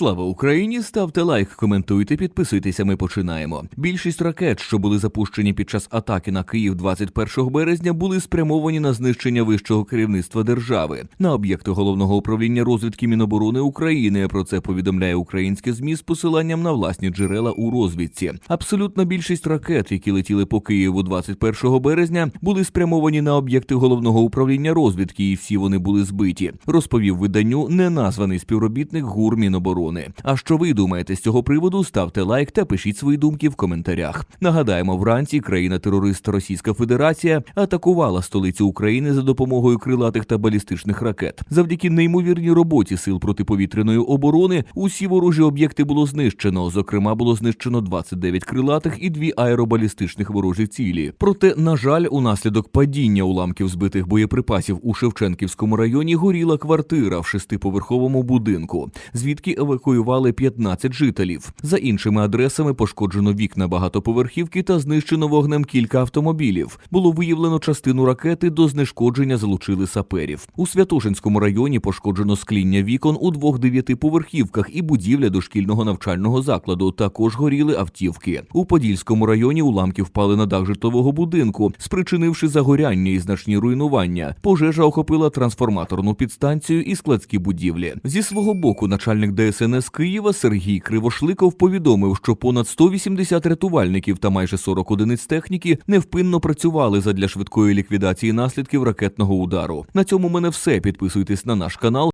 Слава Україні! Ставте лайк, коментуйте, підписуйтеся. Ми починаємо. Більшість ракет, що були запущені під час атаки на Київ 21 березня, були спрямовані на знищення вищого керівництва держави на об'єкти головного управління розвідки Міноборони України. Про це повідомляє українське змі з посиланням на власні джерела у розвідці. Абсолютна більшість ракет, які летіли по Києву 21 березня, були спрямовані на об'єкти головного управління розвідки, і всі вони були збиті. Розповів виданню неназваний співробітник ГУР Міноборони. А що ви думаєте з цього приводу? Ставте лайк та пишіть свої думки в коментарях. Нагадаємо, вранці країна-терорист Російська Федерація атакувала столицю України за допомогою крилатих та балістичних ракет. Завдяки неймовірній роботі сил протиповітряної оборони усі ворожі об'єкти було знищено. Зокрема, було знищено 29 крилатих і дві аеробалістичних ворожі цілі. Проте, на жаль, унаслідок падіння уламків збитих боєприпасів у Шевченківському районі горіла квартира в шестиповерховому будинку, звідки евакуювали 15 жителів. За іншими адресами пошкоджено вікна багатоповерхівки та знищено вогнем кілька автомобілів. Було виявлено частину ракети до знешкодження залучили саперів. У Святошинському районі пошкоджено скління вікон у двох дев'ятиповерхівках і будівля дошкільного навчального закладу. Також горіли автівки. У Подільському районі уламки впали на дах житлового будинку, спричинивши загоряння і значні руйнування. Пожежа охопила трансформаторну підстанцію і складські будівлі. Зі свого боку, начальник ДСНС Києва Сергій Кривошликов повідомив, що понад 180 рятувальників та майже 40 одиниць техніки невпинно працювали задля швидкої ліквідації наслідків ракетного удару. На цьому мене все. Підписуйтесь на наш канал.